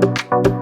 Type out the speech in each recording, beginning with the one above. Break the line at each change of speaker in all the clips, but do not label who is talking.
Thank you.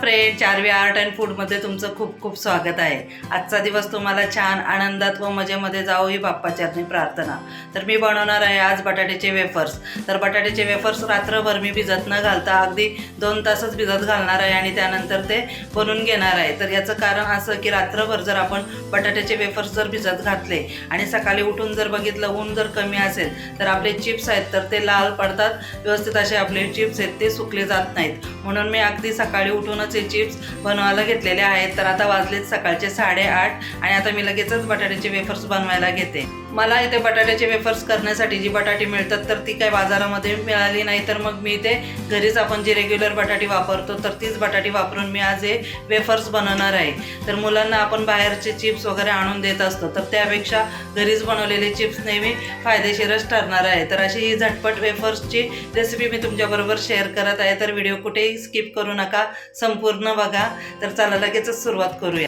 Friend Charvi art and फूडमध्ये तुमचं खूप खूप स्वागत आहे. आजचा दिवस तुम्हाला छान आनंदात व मजेमध्ये जावो ही बाप्पाचरणी प्रार्थना. तर मी बनवणार आहे आज बटाट्याचे वेफर्स. तर बटाट्याचे वेफर्स रात्रभर मी भिजत न घालता अगदी दोन तासच भिजत घालणार आहे आणि त्यानंतर ते बनवून घेणार आहे. तर याचं कारण असं की रात्रभर जर आपण बटाट्याचे वेफर्स जर भिजत घातले आणि सकाळी उठून जर बघितलं ऊन जर कमी असेल तर आपले चिप्स आहेत तर ते लाल पडतात. व्यवस्थित असे आपले चिप्स आहेत ते सुकले जात नाहीत. म्हणून मी अगदी सकाळी उठूनच हे चिप्स बनवायला घेतलेले आहेत. तर आता वाजलेत सकाळचे साडेआठ आणि आता मी लगेचच बटाट्याचे वेफर्स बनवायला घेते. मला इथे बटाट्याचे वेफर्स करण्यासाठी जी बटाटे मिळतात तर ती काय बाजारामध्ये मिळाली नाही. तर मग मी इथे घरीच आपण जी रेग्युलर बटाटी वापरतो तर तीच बटाटी वापरून मी आज हे वेफर्स बनवणार आहे. तर मुलांना आपण बाहेरचे चिप्स वगैरे आणून देत असतो तर त्यापेक्षा घरीच बनवलेले चिप्स नेहमी फायदेशीरच ठरणार आहे. तर अशी ही झटपट वेफर्सची रेसिपी मी तुमच्याबरोबर शेअर करत आहे. तर व्हिडिओ कुठेही स्किप करू नका संपूर्ण बघा. तर चला लगेचच सुरुवात करूया.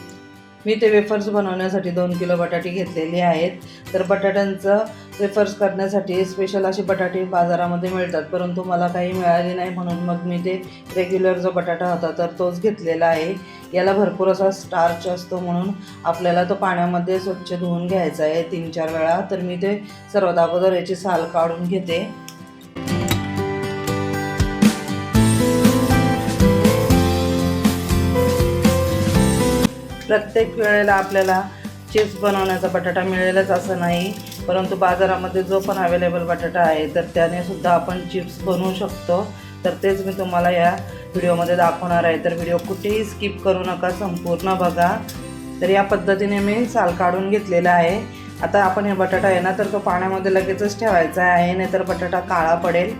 मी ते वेफर्स बनवण्यासाठी दोन किलो बटाटे घेतलेले आहेत. तर बटाट्यांचं वेफर्स करण्यासाठी स्पेशल असे बटाटे बाजारामध्ये मिळतात. परंतु मला काही मिळाली नाही म्हणून मग मी ते रेग्युलर जो बटाटा होता तर तोच घेतलेला आहे. याला भरपूर असा स्टार्च असतो म्हणून आपल्याला तो पाण्यामध्ये स्वच्छ धुवून घ्यायचा आहे तीन चार वेळा. तर मी ते सर्वात अगोदर याची साल काढून घेते. प्रत्येक वेळेला आपल्याला चिप्स बनवण्याचा बटाटा मिळेलच असं नाही. परंतु बाजारामध्ये जो पण अवेलेबल बटाटा आहे तर त्याने सुद्धा आपण चिप्स बनवू शकतो. तर तेच मी तुम्हाला या व्हिडिओमध्ये दाखवणार आहे. तर व्हिडिओ कुठेही स्किप करू नका संपूर्ण बघा. तर या पद्धतीने मी साल काढून घेतलेला आहे. आता आपण हे बटाटा आहे ना तर तो पाण्यामध्ये लगेचच ठेवायचा आहे नाहीतर बटाटा काळा पडेल.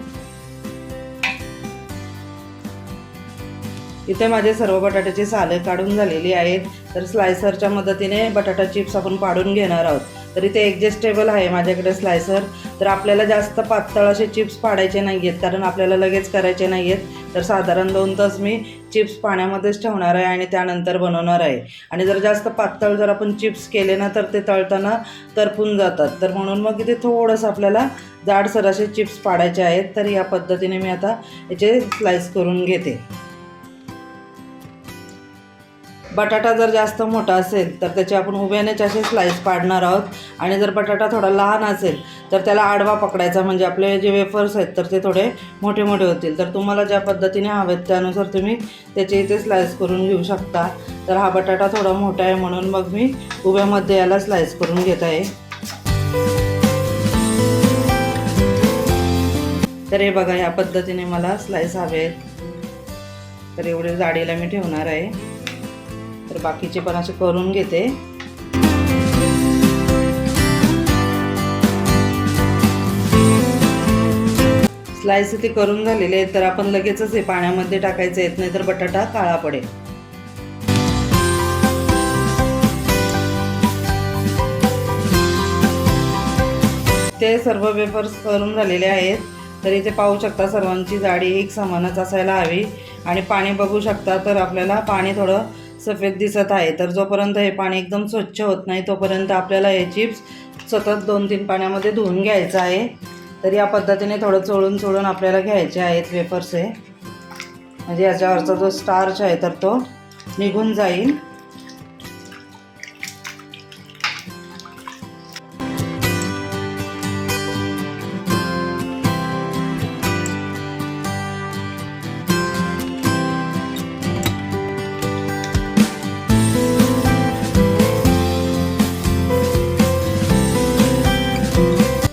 इथे माझे सर्व बटाट्याची साले काढून झालेली आहेत. तर स्लायसरच्या मदतीने बटाटा चिप्स आपण पाडून घेणार आहोत. तर इथे ॲडजस्टेबल आहे माझ्याकडे स्लायसर. तर आपल्याला जास्त पातळ असे चिप्स पाडायचे नाही आहेत कारण आपल्याला लगेच करायचे नाही आहेत तर साधारण दोन तास मी चिप्स पाण्यामध्येच ठेवणार आहे आणि त्यानंतर बनवणार आहे. आणि जर जास्त पातळ जर आपण चिप्स केले ना तर ते तळताना तरपून जातात. तर म्हणून मग इथे थोडंसं आपल्याला जाडसर असे चिप्स पाडायचे आहेत. तर या पद्धतीने मी आता याचे स्लाईस करून घेते. बटाटा जर जास्त मोठा असेल तर त्याचे आपण उभ्यानेच असे स्लाईस पाडणार आहोत. आणि जर बटाटा थोडा लहान असेल तर त्याला आडवा पकडायचा म्हणजे आपले जे वेफर्स आहेत तर ते थोडे मोठे मोठे होतील. तर तुम्हाला ज्या पद्धतीने हवेत त्यानुसार तुम्ही त्याचे इथे स्लाईस करून घेऊ शकता. तर हा बटाटा थोडा मोठा आहे म्हणून मग मी उभ्यामध्ये याला स्लाईस करून घेत आहे. तर हे बघा ह्या पद्धतीने मला स्लाईस हवे आहेत. तर एवढे जाडीला मी ठेवणार आहे. तर बाकीचे पण असे करून घेते. स्लाइस इथे करून झालेले आहेत तर आपण लगेचच हे पाण्यामध्ये टाकायचं येत नाही तर बटाटा काळा पडेल. ते सर्व वेफर्स करून झालेले आहेत. तर इथे पाहू शकता सर्वांची जाडी एक समानच असायला हवी. आणि पाणी बघू शकता तर आपल्याला पाणी थोडं सफेद दिसत आहे. तर जोपर्यंत हे पाणी एकदम स्वच्छ होत नाही तोपर्यंत आपल्याला हे चिप्स सतत दोन तीन पाण्यामध्ये धुवून घ्यायचं आहे. तर या पद्धतीने थोडं चोळून चोळून आपल्याला घ्यायचे आहेत वेफर्स हे. म्हणजे याच्यावरचा जो स्टार्च आहे तर तो निघून जाईल.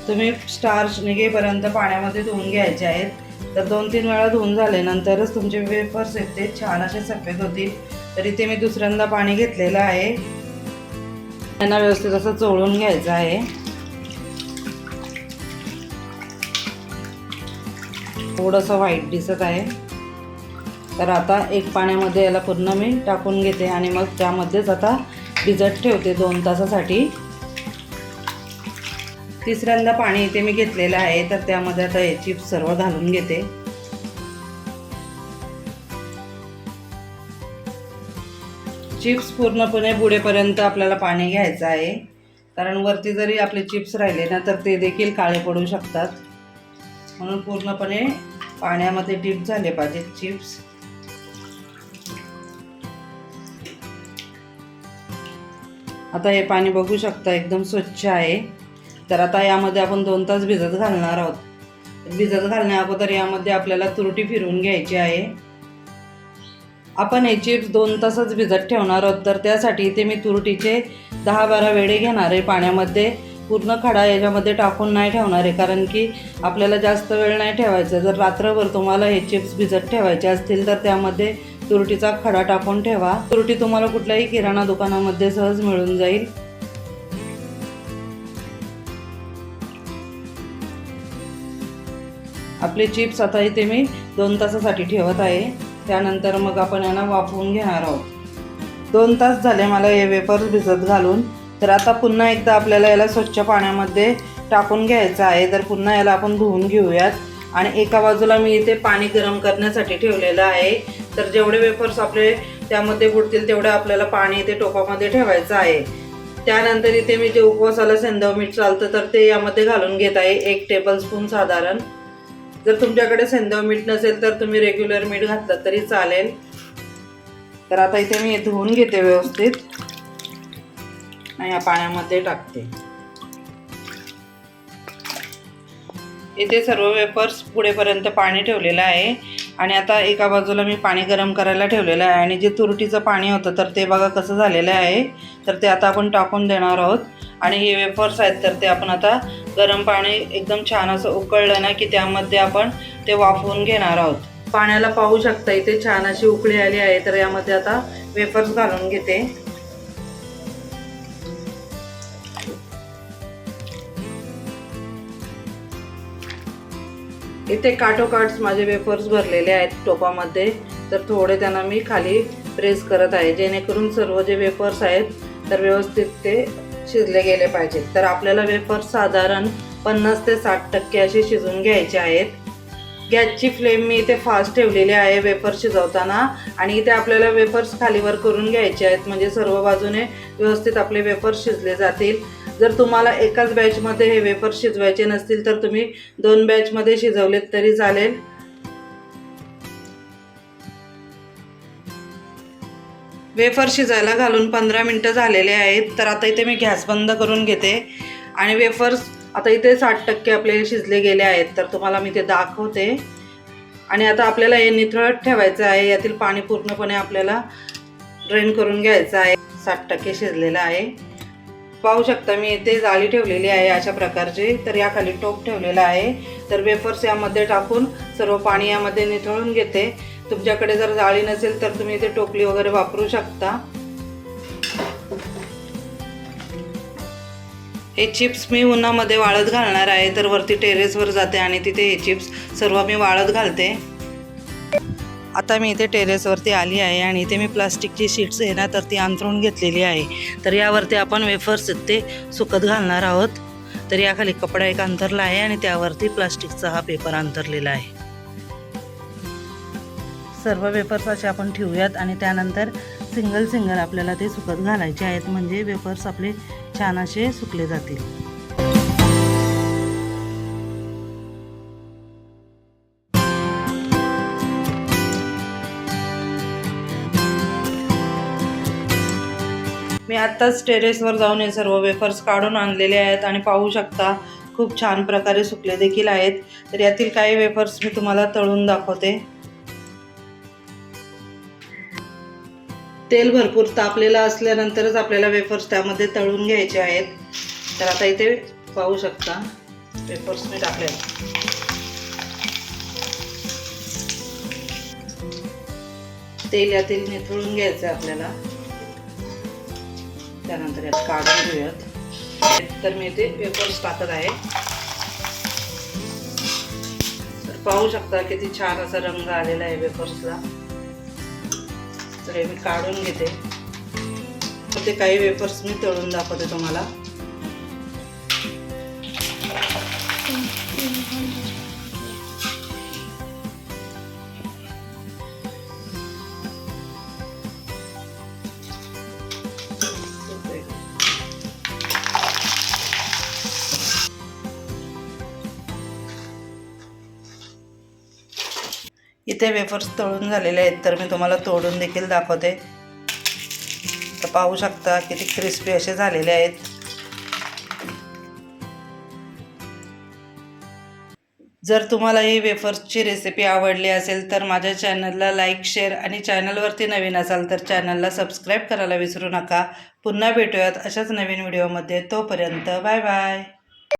तुम्ही स्टार्च निघेपर्यंत पाण्यामध्ये धुवून घ्यायचे आहेत. तर दोन तीन वेळा धुवून झाले नंतरच तुमचे वेफर्स आहेत ते छान असे सफेद होतील. तर इथे मी दुसऱ्यांदा पाणी घेतलेलं आहे. त्यांना व्यवस्थित असं चोळून घ्यायचं आहे. थोडंसं व्हाईट दिसत आहे. तर आता एक पाण्यामध्ये याला पूर्ण मी टाकून घेते आणि मग त्यामध्येच आता भिजत ठेवते दोन तासासाठी. तिसऱ्यांदा पाणी इथे मी घेतलेलं आहे तर त्यामध्ये आता हे चिप्स सर्व घालून घेते. चिप्स पूर्णपणे बुडेपर्यंत आपल्याला पाणी घ्यायचं आहे. कारण वरती जरी आपले चिप्स राहिले ना तर ते देखील काळे पडू शकतात. म्हणून पूर्णपणे पाण्यामध्ये डीप झाले पाहिजेत चिप्स. आता हे पाणी बघू शकता एकदम स्वच्छ आहे. तर आता यामध्ये आपण दोन तास भिजत घालणार आहोत. भिजत घालण्या अगोदर यामध्ये आपल्याला तुरटी फिरवून घ्यायची आहे. आपण हे चिप्स दोन तासच भिजत ठेवणार आहोत तर त्यासाठी इथे मी तुरटीचे दहा बारा वेळे घेणार आहे पाण्यामध्ये. पूर्ण खडा याच्यामध्ये टाकून नाही ठेवणार आहे कारण की आपल्याला जास्त वेळ नाही ठेवायचा. जर रात्रभर तुम्हाला हे चिप्स भिजत ठेवायचे असतील तर त्यामध्ये तुरटीचा खडा टाकून ठेवा. तुरटी तुम्हाला कुठल्याही किराणा दुकानामध्ये सहज मिळून जाईल. आपले चिप्स आता इथे मी दोन तासासाठी ठेवत आहे. त्यानंतर मग आपण यांना वाफवून घेणार आहोत. दोन तास झाले मला हे वेफर्स भिजत घालून. तर आता पुन्हा एकदा आपल्याला याला स्वच्छ पाण्यामध्ये टाकून घ्यायचं आहे. तर पुन्हा याला आपण धुवून घेऊयात. आणि एका बाजूला मी इथे पाणी गरम करण्यासाठी ठेवलेलं आहे. तर जेवढे वेफर्स आपले त्यामध्ये बुडतील तेवढं आपल्याला पाणी इथे टोपामध्ये ठेवायचं आहे. त्यानंतर इथे मी जे उपवासाला सेंदव मीठ चालतं तर ते यामध्ये घालून घेत आहे. एक टेबल स्पून साधारण. जर तुमच्याकडे सेंदव मीठ नसेल तर तुम्ही रेग्युलर मीठ घातलं तरी चालेल. तर आता इथे मी धुवून घेते व्यवस्थित. आणि या पाण्यामध्ये टाकते. इथे सर्व वेफर्स पुढेपर्यंत पाणी ठेवलेलं आहे. आणि आता एका बाजूला मी पाणी गरम करायला ठेवलेलं आहे आणि जे तुरटीचं पाणी होतं तर ते बघा कसं झालेलं आहे. तर ते आता आपण टाकून देणार आहोत. आणि हे वेफर्स आहेत तर ते आपण आता गरम पाणी एकदम छान असं उकळलं ना की त्यामध्ये आपण ते वाफवून घेणार आहोत. पाण्याला पाहू शकता इथे छान अशी उकळी आली आहे तर यामध्ये आता वेफर्स घालून घेते. इथे काठोकाठ माझे वेफर्स भरलेले आहेत टोपामध्ये. तर थोडे त्यांना मी खाली प्रेस करत आहे. जेणेकरून सर्व जे वेफर्स आहेत तर व्यवस्थित ते शिजले गेले पाहिजेत. तर आपल्याला वेफर्स साधारण पन्नास ते साठ टक्के असे शिजून घ्यायचे आहेत. गॅसची फ्लेम मी इथे फास्ट ठेवलेली आहे वेफर शिजवताना. आणि इथे आपल्याला वेफर्स खालीवर करून घ्यायचे आहेत. म्हणजे सर्व बाजूने व्यवस्थित आपले वेफर्स शिजले जातील. जर तुम्हाला एकाच बॅचमध्ये हे वेफर शिजवायचे नसतील तर तुम्ही दोन बॅचमध्ये शिजवलेत तरी चालेल. वेफर शिजायला घालून पंधरा मिनटं झालेले आहेत तर आता इथे मी गॅस बंद करून घेते. आणि वेफर्स आता इथे साठ टक्के आपले शिजले गेले आहेत तर तुम्हाला मी ते दाखवते. आणि आता आपल्याला हे निथळत ठेवायचं आहे यातील पाणी पूर्णपणे आपल्याला ड्रेन करून घ्यायचं आहे. साठ टक्के शिजलेलं आहे. पाहू शकता मी इथे जाळी ठेवलेली आहे अशा प्रकारची तर याखाली टोप ठेवलेला आहे. तर वेफर्स यामध्ये टाकून सर्व पाणी यामध्ये निथळून घेते. तुमच्याकडे जर जाळी नसेल तर तुम्ही इथे टोपली वगैरे वापरू शकता. हे चिप्स मी उन्हामध्ये वाळत घालणार आहे तर वरती टेरेसवर जाते आणि तिथे हे चिप्स सर्व मी वाळत घालते. आता मी इथे टेरेसवरती आली आहे आणि इथे मी प्लास्टिकची शीट्स आहे ना तर ती अंथरून घेतलेली आहे. तर यावरती आपण वेफर्स ते सुकत घालणार आहोत. तर याखाली कपडा एक अंथरला आहे आणि त्यावरती प्लास्टिकचा हा पेपर अंथरलेला आहे. सर्व वेफर्स असे आपण ठेवूयात आणि त्यानंतर सिंगल सिंगल आपल्याला ते सुकत घालायचे आहेत म्हणजे वेफर्स आपले छान असे सुकले जातील. मी आत्ताच टेरेसवर जाऊन हे सर्व वेफर्स काढून आणलेले आहेत आणि पाहू शकता खूप छान प्रकारे सुकले देखील आहेत. तर यातील काही वेफर्स मी तुम्हाला तळून दाखवते. तेल भरपूर तापलेलं असल्यानंतरच आपल्याला वेफर्स त्यामध्ये तळून घ्यायचे आहेत. तर आता इथे पाहू शकता वेफर्स मी टाकले तेल यातील निथळून घ्यायचं आहे आपल्याला. त्यानंतर यात काढून घेऊयात. तर मी इथे वेफर्स टाकत आहे. तर पाहू शकता किती छान असा रंग आलेला आहे वेपर्सला तर हे मी काढून घेते. तर ते काही वेफर्स मी तळून दाखवते तुम्हाला. इथे वेफर्स तळून झालेले आहेत तर मी तुम्हाला तोडून देखील दाखवते. तर पाहू शकता किती क्रिस्पी असे झालेले आहेत. जर तुम्हाला ही वेफर्सची रेसिपी आवडली असेल तर माझ्या चॅनलला लाईक शेअर आणि चॅनलवरती नवीन असाल तर चॅनलला सबस्क्राईब करायला विसरू नका. पुन्हा भेटूयात अशाच नवीन व्हिडिओमध्ये तोपर्यंत बाय बाय